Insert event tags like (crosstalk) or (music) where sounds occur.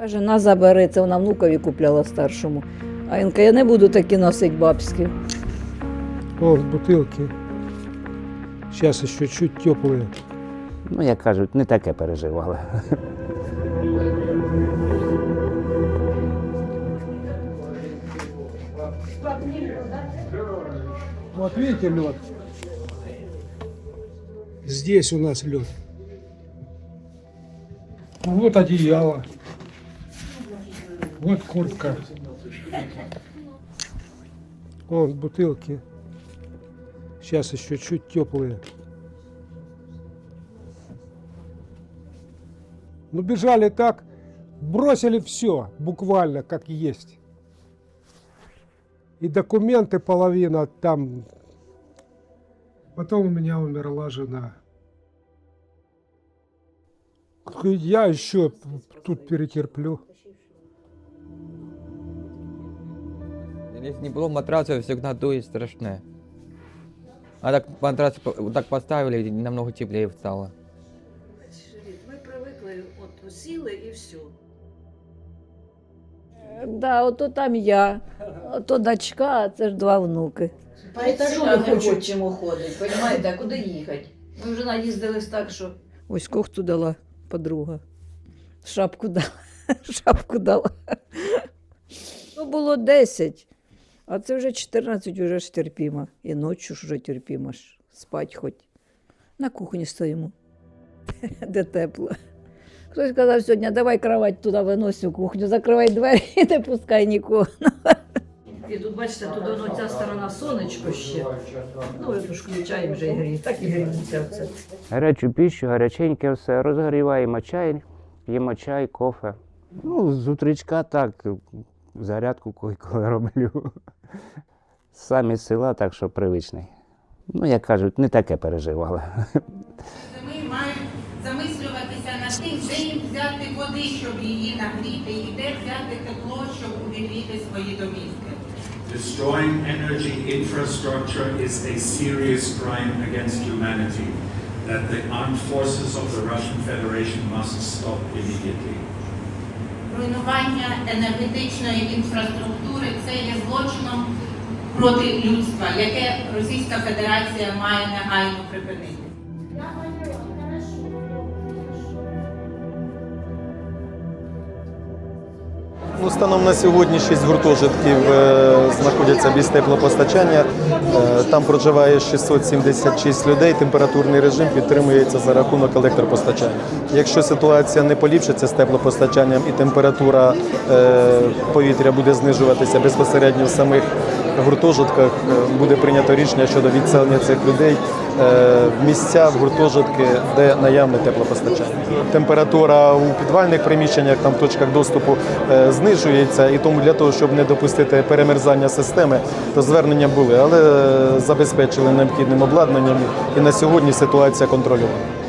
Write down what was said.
Каже, на забери, це вона внукові купляла старшому. А він каже, я не буду такі носити бабські. Вот бутылки. Сейчас еще чуть теплые. Ну, як кажуть, не таке переживали. Вот видите лед? Здесь у нас лед. Вот одеяло. Вот куртка. Вот бутылки. Сейчас еще чуть теплые. Ну бежали так, бросили все, буквально как есть. И документы половина там. Потом у меня умерла жена. Я еще тут перетерплю. Если не было матраца, всегда дует страшне. А так матрац по- так поставили, и намного теплее стало. Ми привикли, от сіли і все. Да, ото там я, ото дочка, а це ж два внуки. По етажу не хочемо ходити, розумієте, а куди їхати? Ми вже наїздились так, що Ось кофту дала подруга. Шапку дала. (laughs) Шапку дала. Ну, було 10, а це вже 14, вже ж терпімо. І ночі ж вже терпімо ж. Спать хоч. На кухні стоїмо, (laughs) де тепло. Хтось сказав сьогодні, давай кровать туди винось у кухню, закривай двері і не пускай нікого. і тут, бачите, тут воно ця сторона сонечко ще. Ну, і ж включаємо вже і гріє. Так і гріється все. Гарячу піщу, гаряченьке все, розгріваємо чай, п'ємо чай, кофе. Ну, з утречка так, зарядку коли роблю. Самі з села, так що привичний. Ну, як кажуть, не таке переживали. Ми маємо замислюватися над тим, де їм взяти води, щоб її нагріти, і де взяти тепло, щоб увігріти свої домівки. Destroying energy infrastructure is a serious crime against humanity that the armed forces of the Russian Federation must stop immediately. Руйнування енергетичної інфраструктури це є злочином проти людства, яке Російська Федерація має негайно припинити. Ну, станом на сьогодні шість гуртожитків е, знаходяться без теплопостачання. Е, Там проживає 676 людей. Температурний режим підтримується за рахунок електропостачання. Якщо ситуація не поліпшиться з теплопостачанням і температура е, повітря буде знижуватися безпосередньо в самих гуртожитках, е, буде прийнято рішення щодо відселення цих людей е, в місця, в гуртожитки, де наявне теплопостачання. Температура у підвальних приміщеннях, там в точках доступу е, знижується, і тому для того, щоб не допустити перемерзання системи, то звернення були, але забезпечили необхідним обладнанням, і на сьогодні ситуація контрольована.